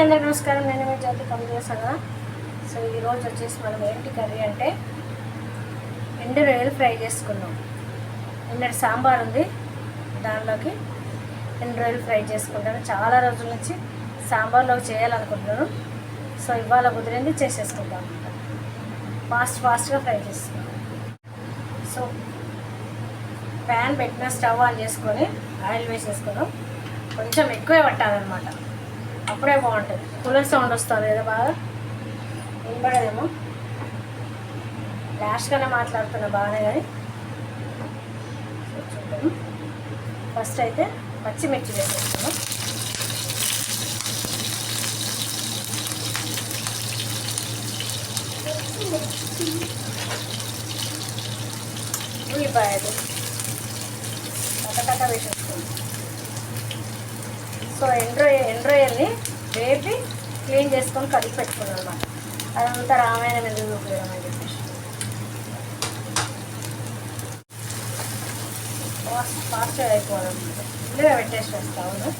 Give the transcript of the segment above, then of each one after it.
అందరికీ నమస్కారం. నేను మీ జ్యోతి కమ్ సో ఈరోజు వచ్చేసి మనం ఏంటి కర్రీ అంటే ఎండు రొయ్యలు ఫ్రై చేసుకున్నాం. నిన్నటి సాంబార్ ఉంది. దానిలోకి ఎండు రొయ్యలు ఫ్రై చేసుకుంటాను. చాలా రోజుల నుంచి సాంబార్లో చేయాలనుకుంటున్నాను. సో ఇవాళ కుదిరింది చేసేసుకుంటాం ఫాస్ట్ ఫాస్ట్గా ఫ్రై చేసుకుంటాం సో ప్యాన్ పెట్టిన స్టవ్ ఆన్ చేసుకొని ఆయిల్ వేసేసుకున్నాం. కొంచెం ఎక్కువే పట్టాలన్నమాట. అప్పుడే బాగుంటుంది. కూలర్ సౌండ్ వస్తుంది కదా బాగా? వినపడదేమో ర్యాష్గానే మాట్లాడుతున్నా బాగానే కానీ చూద్దాము ఫస్ట్ అయితే పచ్చిమిర్చి వేసేస్తాము ఉల్లిపాయలు. కట్ట వేసేస్తాము సో ఎండ్రాయ్ ఎండ్రోయల్ని వేపి క్లీన్ చేసుకొని కలిపి పెట్టుకున్నాను అనమాట అదంతా రామాయణం ఎందుకు ఉపయోగం అని చెప్పేసి. ఫాస్ట్ ఫాస్ట్గా అయిపోవాలన్నమాట. ఇల్లుగా పెట్టేసి వస్తాను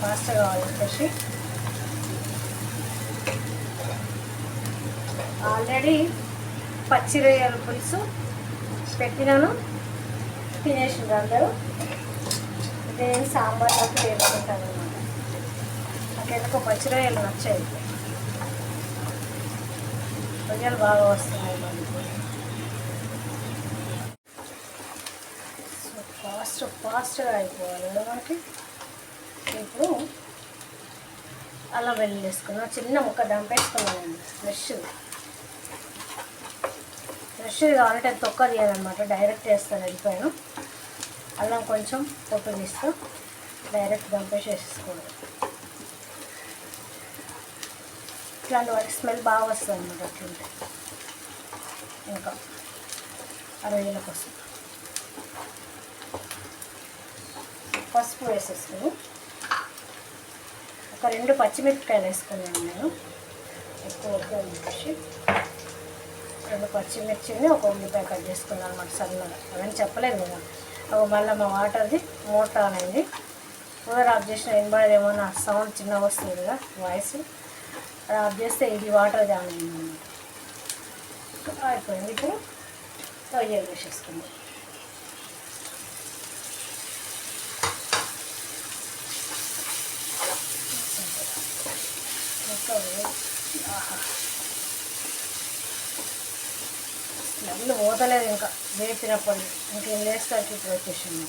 ఫాస్ట్గా కావాలి చెప్పేసి ఆల్రెడీ పచ్చి రొయ్యల పులుసు పెట్టినాను. తినేసిండ్రు అందరూ. నేను సాంబార్లోకి వేసుకుంటాను అనమాట నాకు పచ్చి రొయ్యలు నచ్చాయి. రొయ్యలు బాగా వస్తున్నాయి సో ఫాస్ట్ ఫాస్ట్గా అయిపోవాలి కదా మనకి? ఇప్పుడు అల్లం వెళ్ళి వేసుకున్నాం చిన్న ముక్క దంపేసుకున్నానండి ఫ్రెష్ ఫ్రెష్ కావాలంటే తొక్క తీయాలన్నమాట డైరెక్ట్ వేస్తాను వెళ్ళిపోయాను అల్లం కొంచెం పొట్టు తీస్తూ డైరెక్ట్ దంపేసి వేసేసుకోవడం ఇట్లాంటి వాటి స్మెల్ బాగా వస్తుంది అన్నమాట అట్లుంటే ఇంకా అరవై కోసం. పసుపు వేసేసుకుని ఒక రెండు పచ్చిమిరపకాయలు వేసుకున్నాను నేను. ఎక్కువ వద్దు రెండు పచ్చిమిర్చిని ఒక ఉల్లిపాయ కట్ చేసుకున్నాను అనమాట సన్నగా. అవన్నీ చెప్పలేదు కదా. అవి మళ్ళీ మా వాటర్ది మూట అనేది అయింది కూలర్ ఆఫ్ చేసిన వినబడేమో నా సౌండ్ చిన్నగా వస్తుంది కదా వాయిస్. ఆఫ్ చేస్తే ఇది వాటర్ జామ్ అయింది అయిపోయింది. ఇప్పుడు రొయ్యలు వేసేసుకుంది ఇంకా స్మెల్ పోతలేదు ఇంకా. వేపినప్పటి ఇంకేం లేస్తారు ఇప్పుడు వచ్చేసింది.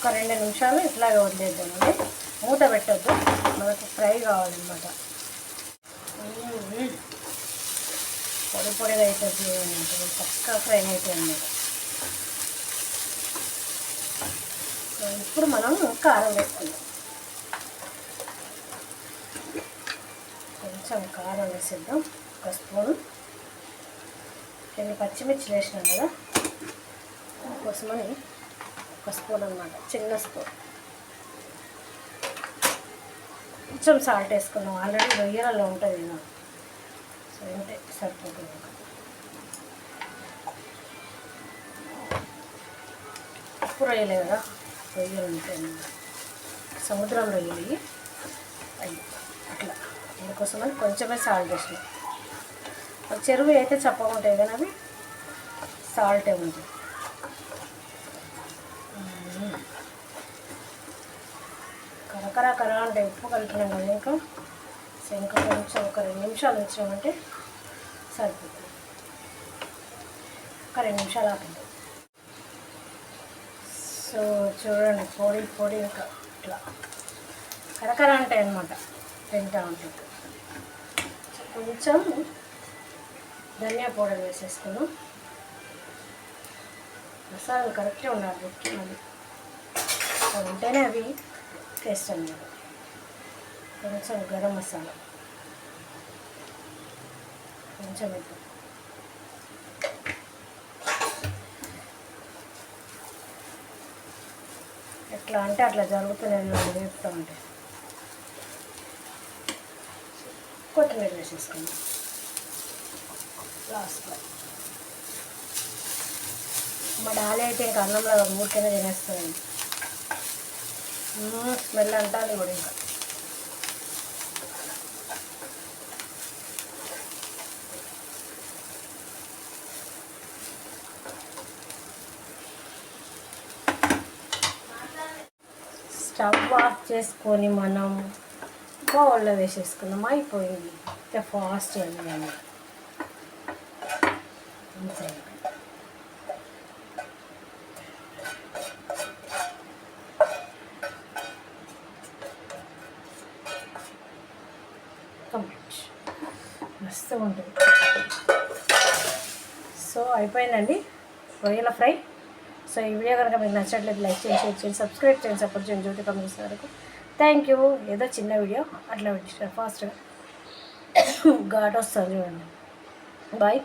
ఒక రెండు నిమిషాలు ఇట్లాగే వదిలేద్దామండి. మూత పెట్టద్దు. మనకు ఫ్రై కావాలన్నమాట. పొడి పొడిగా అవుతుంది చక్కగా ఫ్రై అయిపోయింది. ఇప్పుడు మనం కారం వేసుకుందాం. కొంచెం కారం వేసేద్దాం. ఒక స్పూన్. రెండు పచ్చిమిర్చి వేసినాం కదా. కోసమని ఒక స్పూన్ అనమాట చిన్న స్పూన్. కొంచెం సాల్ట్ వేసుకున్నాం ఆల్రెడీ రొయ్యలలో ఉంటుంది కదా. సో అంటే సరిపోతుంది ఉప్పు రొయ్యలే కదా రొయ్యలు ఉంటాయి సముద్రం రొయ్యలు అవి అట్లా. అందుకోసమని కొంచెమే సాల్ట్ వేసినాం చెరువు అయితే చప్పగా ఉంటాయి కానీ అవి సాల్టే ఉంటుంది కరకర అంటే ఉప్పు కలిపినాం కదా ఇంకా. సో ఇంకా కొంచెం ఒక రెండు నిమిషాలు ఉంచామంటే సరిపోతుంది. ఒక రెండు నిమిషాలు ఆపండి. సో చూడండి పొడి పొడి ఇంకా ఇట్లా. కరకర ఉంటాయి అనమాట తింటా ఉంటుంది కొంచెం ధనియా పౌడర్ వేసేసుకున్నాం మసాలాలు కరెక్ట్గా ఉండాలి. అవి ఉంటేనే అవి టేస్ట్ అన్నమాట కొంచెం గరం మసాలా. కొంచెం ఎక్కువ ఎట్లా అంటే అట్లా జరుగుతున్నాయి వేపుతూ ఉంటే కొత్తిమీర వేసేసుకుందాం. లాస్ట్లో. మా డాలీ అయితే ఇంకా అన్నంలో ఊరికైనా తినేస్తుంది స్మెల్ అంటాను కూడా ఇంకా. స్టవ్ ఆఫ్ చేసుకొని మనం బౌల్లో వేసేసుకుందాం. అయిపోయింది. ఇంకా ఫాస్ట్ అండి అంతే కంప్లీట్. మస్తు ఉంటుంది సో అయిపోయిందండి. రొయ్యల ఫ్రై. సో ఈ వీడియో కనుక మీకు నచ్చట్లేదు లైక్ చేయండి షేర్ చేయండి సబ్స్క్రైబ్ చేయండి సపోర్ట్ చేయండి జ్యోతి కమిషన్ వరకు. Thank you. ఏదో చిన్న వీడియో. అట్లా పెట్టిన ఫాస్ట్గా. ఘాట్ వస్తుంది చూడండి. బాయ్.